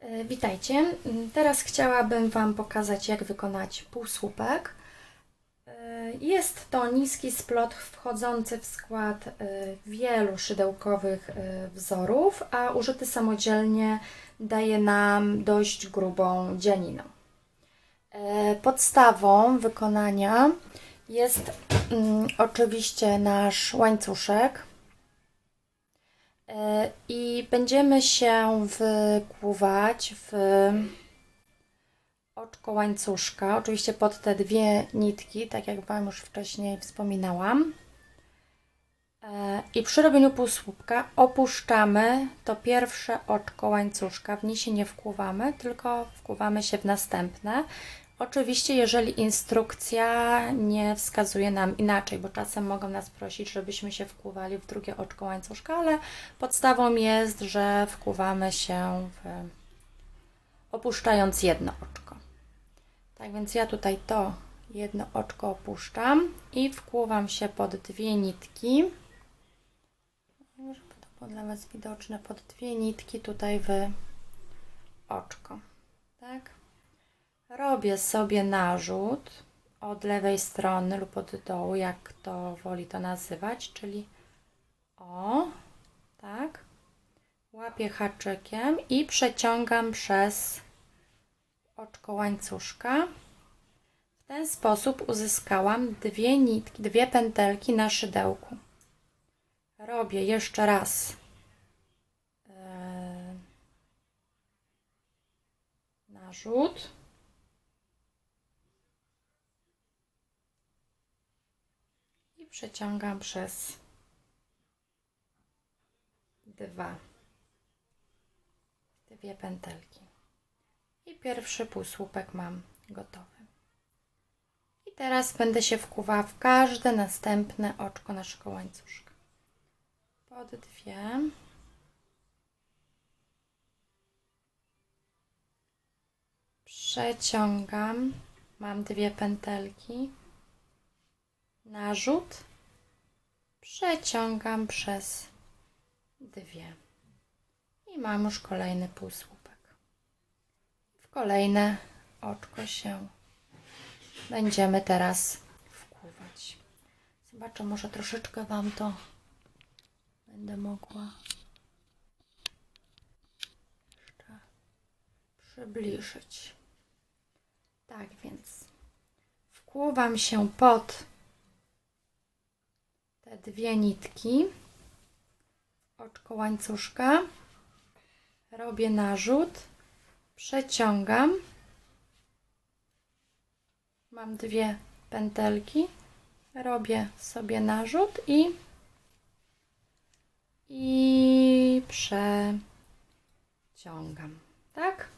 E, Witajcie. Mm, Teraz chciałabym Wam pokazać, jak wykonać półsłupek. E, Jest to niski splot wchodzący w skład e, wielu szydełkowych wzorów, a użyty samodzielnie daje nam dość grubą dzianinę. Podstawą wykonania jest mm, oczywiście nasz łańcuszek. E, I będziemy się wkłuwać w oczko łańcuszka, oczywiście pod te dwie nitki, tak jak Wam już wcześniej wspominałam. E, I przy robieniu półsłupka opuszczamy to pierwsze oczko łańcuszka. W nie się nie wkłuwamy, tylko wkłuwamy się w następne. Oczywiście, jeżeli instrukcja nie wskazuje nam inaczej, bo czasem mogą nas prosić, żebyśmy się wkłuwali w drugie oczko łańcuszka, ale podstawą jest, że wkłuwamy się w opuszczając jedno oczko. Tak więc ja tutaj to jedno oczko opuszczam i wkłuwam się pod dwie nitki. Żeby to było dla Was widoczne, pod dwie nitki tutaj w oczko. Tak? Robię sobie narzut od lewej strony lub od dołu, jak kto woli to nazywać, czyli o, tak. Łapię haczykiem i przeciągam przez oczko łańcuszka. W ten sposób uzyskałam dwie nitki, dwie pętelki na szydełku. Robię jeszcze raz e, narzut. Przeciągam przez dwa. Dwie pętelki. I pierwszy półsłupek mam gotowy. I teraz będę się wkuwała w każde następne oczko naszego łańcuszka. Pod dwie. Przeciągam. Mam dwie pętelki narzut przeciągam przez dwie i mam już kolejny półsłupek. W kolejne oczko się będziemy teraz wkłuwać. Zobaczę, może troszeczkę Wam to będę mogła jeszcze przybliżyć. Tak więc wkłuwam się pod te dwie nitki, oczko łańcuszka, robię narzut, przeciągam, mam dwie pętelki, robię sobie narzut i i przeciągam, tak?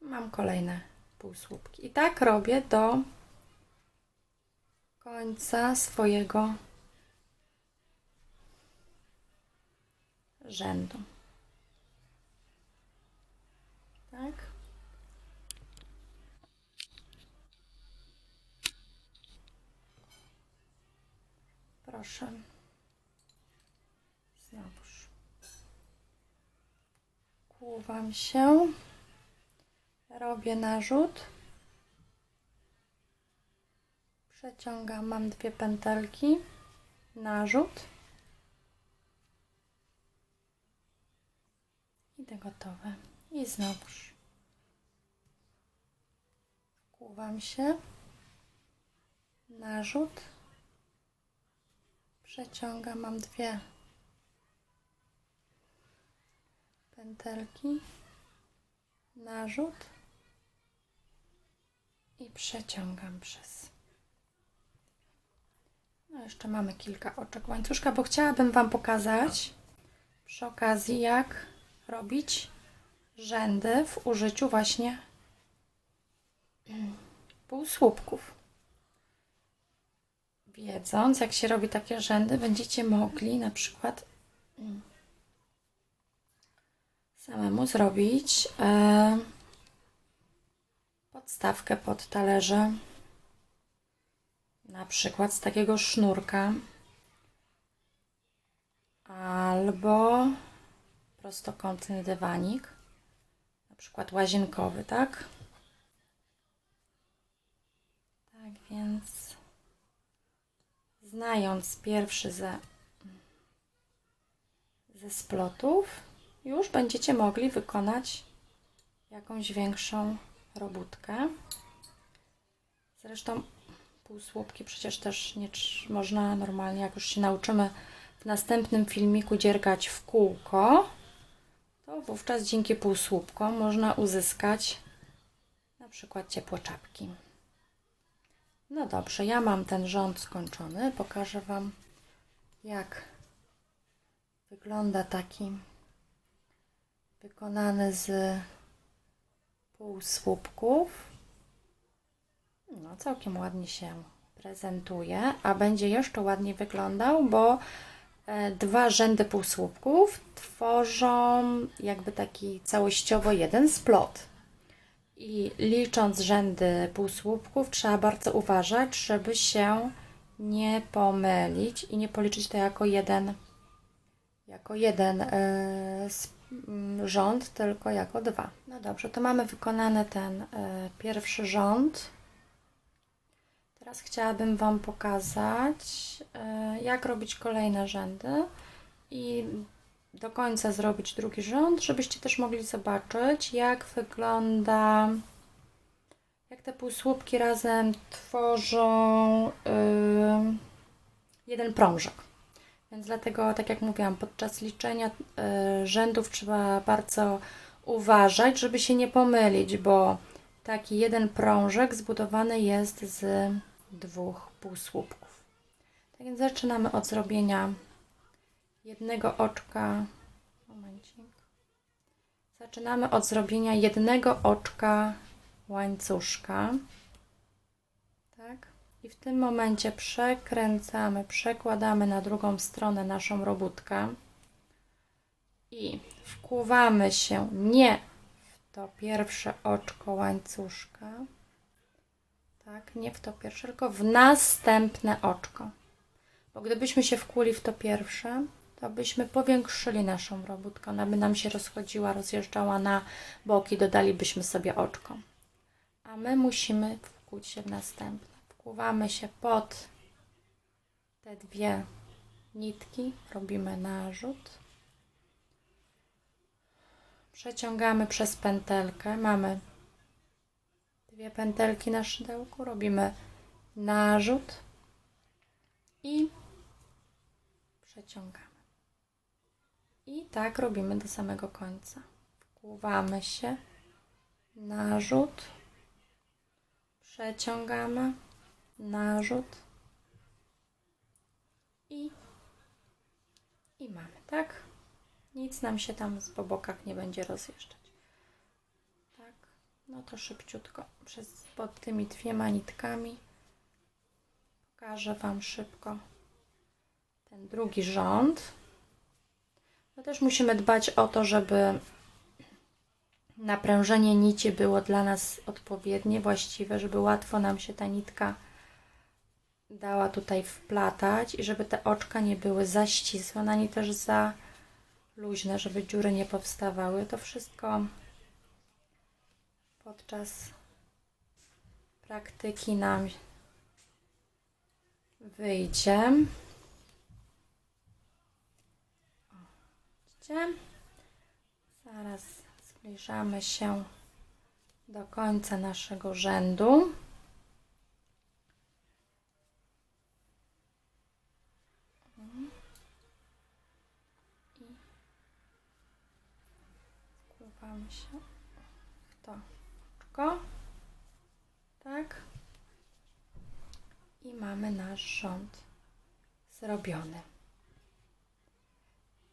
Mam kolejne półsłupki. I tak robię do końca swojego rzędu. Tak? Proszę. Znowuż. Kłuwam się. Robię narzut. Przeciągam, mam dwie pętelki, narzut i to gotowe. I znowuż. Wkłuwam się, narzut, przeciągam, mam dwie pętelki, narzut i przeciągam przez jeszcze mamy kilka oczek łańcuszka, bo chciałabym Wam pokazać przy okazji, jak robić rzędy w użyciu właśnie półsłupków. Wiedząc, jak się robi takie rzędy, będziecie mogli na przykład mm, samemu zrobić e, podstawkę pod talerze na przykład z takiego sznurka albo prostokątny dywanik, na przykład łazienkowy, tak? Tak więc, znając pierwszy ze, ze splotów, już będziecie mogli wykonać jakąś większą robótkę. Zresztą półsłupki przecież też nie można normalnie, jak już się nauczymy w następnym filmiku dziergać w kółko, to wówczas dzięki półsłupkom można uzyskać na przykład ciepłe czapki. No dobrze, ja mam ten rząd skończony. Pokażę Wam, jak wygląda taki wykonany z półsłupków. No, całkiem ładnie się prezentuje, a będzie jeszcze ładniej wyglądał, bo e, dwa rzędy półsłupków tworzą jakby taki całościowo jeden splot. I licząc rzędy półsłupków, trzeba bardzo uważać, żeby się nie pomylić i nie policzyć to jako jeden, jako jeden e, s- m, rząd, tylko jako dwa. No dobrze, to mamy wykonany ten e, pierwszy rząd. Teraz chciałabym Wam pokazać, e, jak robić kolejne rzędy i do końca zrobić drugi rząd, żebyście też mogli zobaczyć, jak wygląda, jak te półsłupki razem tworzą y, jeden prążek. Więc dlatego, tak jak mówiłam, podczas liczenia y, rzędów trzeba bardzo uważać, żeby się nie pomylić, bo taki jeden prążek zbudowany jest z dwóch półsłupków. Tak więc zaczynamy od zrobienia jednego oczka. Momencik. Zaczynamy od zrobienia jednego oczka łańcuszka. Tak. I w tym momencie przekręcamy, przekładamy na drugą stronę naszą robótkę i wkuwamy się nie w to pierwsze oczko łańcuszka, tak, nie w to pierwsze, tylko w następne oczko. Bo gdybyśmy się wkuli w to pierwsze, to byśmy powiększyli naszą robótkę. Ona by nam się rozchodziła, rozjeżdżała na boki, dodalibyśmy sobie oczko. A my musimy wkuć się w następne. Wkuwamy się pod te dwie nitki, robimy narzut. Przeciągamy przez pętelkę. Mamy dwie pętelki na szydełku, robimy narzut i przeciągamy. I tak robimy do samego końca. Wkłuwamy się, narzut, przeciągamy, narzut i, i mamy, tak? Nic nam się tam z po bokach nie będzie rozjeżdżać. No to szybciutko przez pod tymi dwiema nitkami pokażę Wam szybko ten drugi rząd. No też musimy dbać o to, żeby naprężenie nici było dla nas odpowiednie, właściwe, żeby łatwo nam się ta nitka dała tutaj wplatać i żeby te oczka nie były za ścisłe, ani też za luźne, żeby dziury nie powstawały. To wszystko podczas praktyki nam wyjdzie. Widzicie? Zaraz zbliżamy się do końca naszego rzędu. Się to Tak. I mamy nasz rząd zrobiony.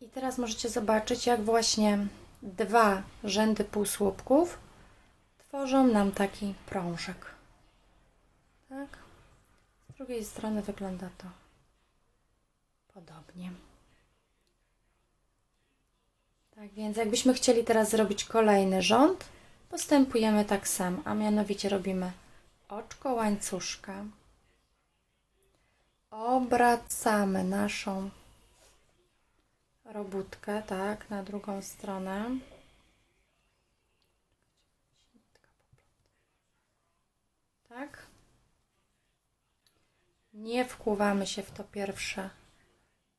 I teraz możecie zobaczyć, jak właśnie dwa rzędy półsłupków tworzą nam taki prążek. Tak? Z drugiej strony wygląda to podobnie. Tak więc, jakbyśmy chcieli teraz zrobić kolejny rząd, postępujemy tak samo, a mianowicie robimy oczko łańcuszka, obracamy naszą robótkę, tak, na drugą stronę. Tak. Nie wkuwamy się w to pierwsze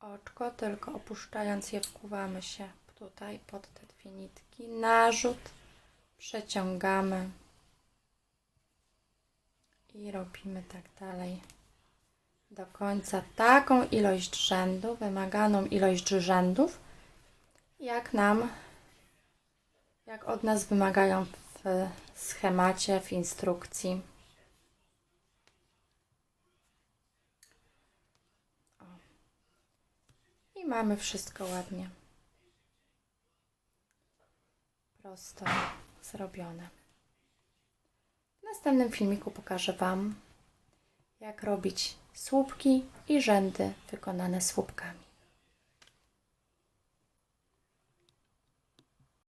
oczko, tylko opuszczając je wkuwamy się tutaj pod te dwie nitki. Narzut przeciągamy i robimy tak dalej do końca taką ilość rzędu, wymaganą ilość rzędów, jak nam, jak od nas wymagają w schemacie, w instrukcji. I mamy wszystko ładnie. Prosto zrobione. W następnym filmiku pokażę Wam, jak robić słupki i rzędy wykonane słupkami.